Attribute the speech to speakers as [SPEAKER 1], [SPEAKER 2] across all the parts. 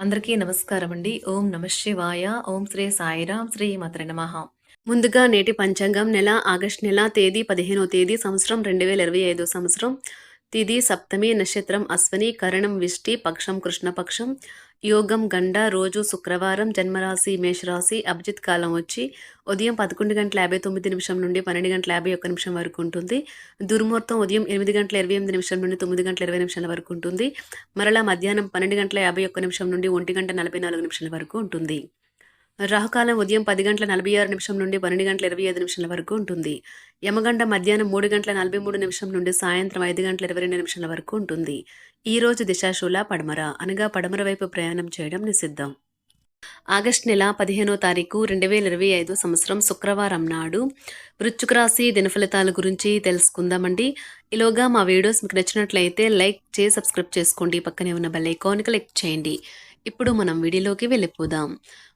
[SPEAKER 1] అందరికీ నమస్కారం అండి. ఓం నమ శివాయ. ఓం శ్రీ సాయిరాం శ్రీ మాత్ర నమ. ముందుగా నేటి పంచాంగం నెల ఆగస్ట్ నెల తేదీ పదిహేనో తేదీ సంవత్సరం రెండు వేల ఇరవై ఐదో సంవత్సరం. తిది సప్తమి నక్షత్రం అశ్వని కరణం విష్టి పక్షం కృష్ణపక్షం యోగం గండ రోజు శుక్రవారం జన్మరాశి మేషరాశి అభిజిత్ కాలం వచ్చి ఉదయం పదకొండు గంటల యాభై తొమ్మిది నిమిషం నుండి పన్నెండు గంటల యాభై ఒక్క నిమిషం వరకు ఉంటుంది. దుర్ముహూర్తం ఉదయం ఎనిమిది గంటల ఇరవై ఎనిమిది నిమిషం నుండి తొమ్మిది గంటల ఇరవై నిమిషాల వరకు ఉంటుంది. మరలా మధ్యాహ్నం పన్నెండు గంటల యాభై ఒక్క నిమిషం నుండి ఒంటి గంట నలభై నాలుగు నిమిషాల వరకు ఉంటుంది. రాహుకాలం ఉదయం పది గంటల నలభై ఆరు నిమిషం నుండి పన్నెండు గంటల ఇరవై ఐదు నిమిషాల వరకు ఉంటుంది. యమగండ మధ్యాహ్నం మూడు గంటల నలభై మూడు నిమిషం నుండి సాయంత్రం ఐదు గంటల ఇరవై రెండు నిమిషాల వరకు ఉంటుంది. ఈ రోజు దిశాశూల పడమర. అనగా పడమర వైపు ప్రయాణం చేయడం నిషిద్ధం. ఆగస్టు నెల పదిహేనో తారీఖు రెండు వేల ఇరవై ఐదు సంవత్సరం శుక్రవారం నాడు వృశ్చిక రాశి దినఫలితాల గురించి తెలుసుకుందామండి. ఈలోగా మా వీడియోస్ మీకు నచ్చినట్లయితే లైక్ చేసి సబ్స్క్రైబ్ చేసుకోండి. పక్కనే ఉన్న బెల్ ఐకాన్ క్లిక్ చేయండి. ఇప్పుడు మనం వీడియోలోకి వెళ్ళిపోదాం.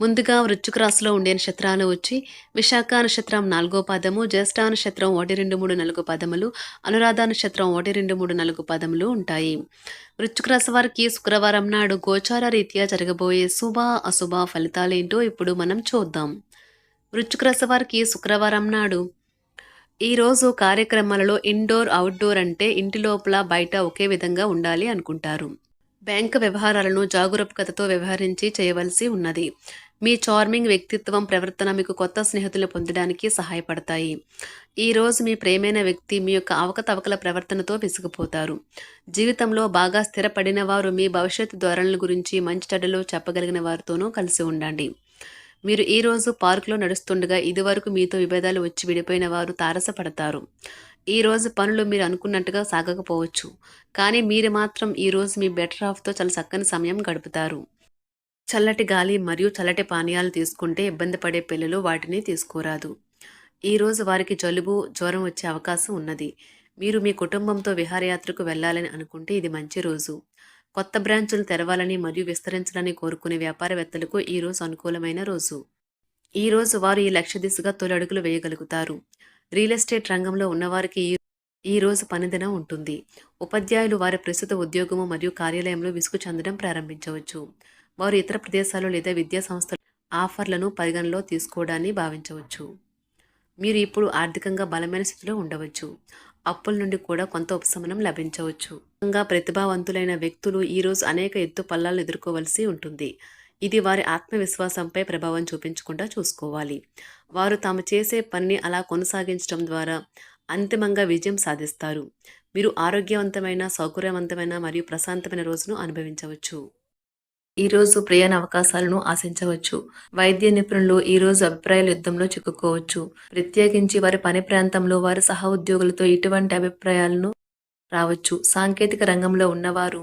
[SPEAKER 1] ముందుగా వృచ్చుక రాశిలో ఉండే నక్షత్రాలు వచ్చి విశాఖ నక్షత్రం నాలుగో పాదము జ్యేష్ఠ నక్షత్రం ఒకటి రెండు మూడు నాలుగు పదములు అనురాధ నక్షత్రం ఒకటి రెండు మూడు నాలుగు పదములు ఉంటాయి. వృచ్చుక రాశి వారికి శుక్రవారం నాడు గోచార రీత్యా జరగబోయే శుభ అశుభ ఫలితాలేంటో ఇప్పుడు మనం చూద్దాం. వృచ్చుక రాశి వారికి శుక్రవారం నాడు ఈరోజు కార్యక్రమాలలో ఇండోర్ అవుట్డోర్ అంటే ఇంటి లోపల బయట ఒకే విధంగా ఉండాలి అనుకుంటారు. బ్యాంకు వ్యవహారాలను జాగరూకతతో వ్యవహరించి చేయవలసి ఉన్నది. మీ చార్మింగ్ వ్యక్తిత్వం ప్రవర్తన మీకు కొత్త స్నేహితులు పొందడానికి సహాయపడతాయి. ఈ రోజు మీ ప్రేమైన వ్యక్తి మీ యొక్క అవకతవకల ప్రవర్తనతో విసిగిపోతారు. జీవితంలో బాగా స్థిరపడిన వారు మీ భవిష్యత్తు ధోరణుల గురించి మంచి చెడ్డలు చెప్పగలిగిన వారితోనూ కలిసి ఉండండి. మీరు ఈ రోజు పార్కులో నడుస్తుండగా ఇదివరకు మీతో విభేదాలు వచ్చి విడిపోయిన వారు తారసపడతారు. ఈ రోజు పనులు మీరు అనుకున్నట్టుగా సాగకపోవచ్చు. కానీ మీరు మాత్రం ఈ రోజు మీ బెటర్ హాఫ్తో చాలా చక్కని సమయం గడుపుతారు. చల్లటి గాలి మరియు చల్లటి పానీయాలు తీసుకుంటే ఇబ్బంది పడే పిల్లలు వాటిని తీసుకోరాదు. ఈరోజు వారికి జలుబు జ్వరం వచ్చే అవకాశం ఉన్నది. మీరు మీ కుటుంబంతో విహారయాత్రకు వెళ్ళాలని అనుకుంటే ఇది మంచి రోజు. కొత్త బ్రాంచులు తెరవాలని మరియు విస్తరించాలని కోరుకునే వ్యాపారవేత్తలకు ఈరోజు అనుకూలమైన రోజు. ఈ రోజు వారు ఈ లక్ష్య దిశగా తొలి అడుగులు వేయగలుగుతారు. రియల్ ఎస్టేట్ రంగంలో ఉన్నవారికి ఈ ఈ రోజు పనిదినం ఉంటుంది. ఉపాధ్యాయులు వారి ప్రస్తుత ఉద్యోగము మరియు కార్యాలయంలో విసుగు చెందడం ప్రారంభించవచ్చు. వారు ఇతర ప్రదేశాలు లేదా విద్యా సంస్థల ఆఫర్లను పరిగణలో తీసుకోవడాన్ని భావించవచ్చు. మీరు ఇప్పుడు ఆర్థికంగా బలమైన స్థితిలో ఉండవచ్చు. అప్పుల నుండి కూడా కొంత ఉపశమనం లభించవచ్చు. ప్రతిభావంతులైన వ్యక్తులు ఈరోజు అనేక ఎత్తు పల్లాలను ఎదుర్కోవలసి ఉంటుంది. ఇది వారి ఆత్మవిశ్వాసంపై ప్రభావం చూపించకుండా చూసుకోవాలి. వారు తాము చేసే పనిని అలా కొనసాగించడం ద్వారా అంతిమంగా విజయం సాధిస్తారు. మీరు ఆరోగ్యవంతమైన సౌకర్యవంతమైన మరియు ప్రశాంతమైన రోజును అనుభవించవచ్చు. ఈరోజు ప్రయాణ అవకాశాలను ఆశించవచ్చు. వైద్య నిపుణులు ఈరోజు అభిప్రాయాల యుద్ధంలో చిక్కుకోవచ్చు. ప్రత్యేకించి వారి పని ప్రాంతంలో వారి సహ ఉద్యోగులతో ఇటువంటి అభిప్రాయాలను రావచ్చు. సాంకేతిక రంగంలో ఉన్నవారు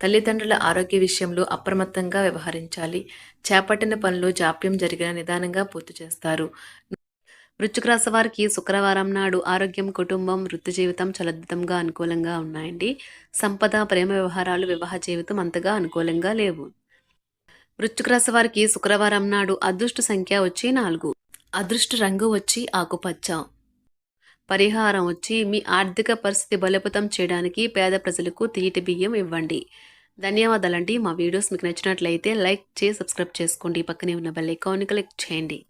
[SPEAKER 1] తల్లిదండ్రుల ఆరోగ్య విషయంలో అప్రమత్తంగా వ్యవహరించాలి. చేపట్టిన పనులు జాప్యం జరిగిన నిదానంగా పూర్తి చేస్తారు. వృశ్చిక రాశి వారికి శుక్రవారం నాడు ఆరోగ్యం కుటుంబం వృత్తి జీవితం చలదితంగా అనుకూలంగా ఉన్నాయండి. సంపద ప్రేమ వ్యవహారాలు వివాహ జీవితం అంతగా అనుకూలంగా లేవు. వృశ్చిక రాశి వారికి శుక్రవారం నాడు అదృష్ట సంఖ్య వచ్చి నాలుగు. అదృష్ట రంగు వచ్చి ఆకుపచ్చ. పరిహారం వచ్చి మీ ఆర్థిక పరిస్థితి బలోపేతం చేయడానికి పేద ప్రజలకు తీటి బియ్యం ఇవ్వండి. ధన్యవాదాలండి. మా వీడియోస్ మీకు నచ్చినట్లయితే లైక్ చేసి సబ్స్క్రైబ్ చేసుకోండి. పక్కనే ఉన్న బెల్ ఐకాన్ని క్లిక్ చేయండి.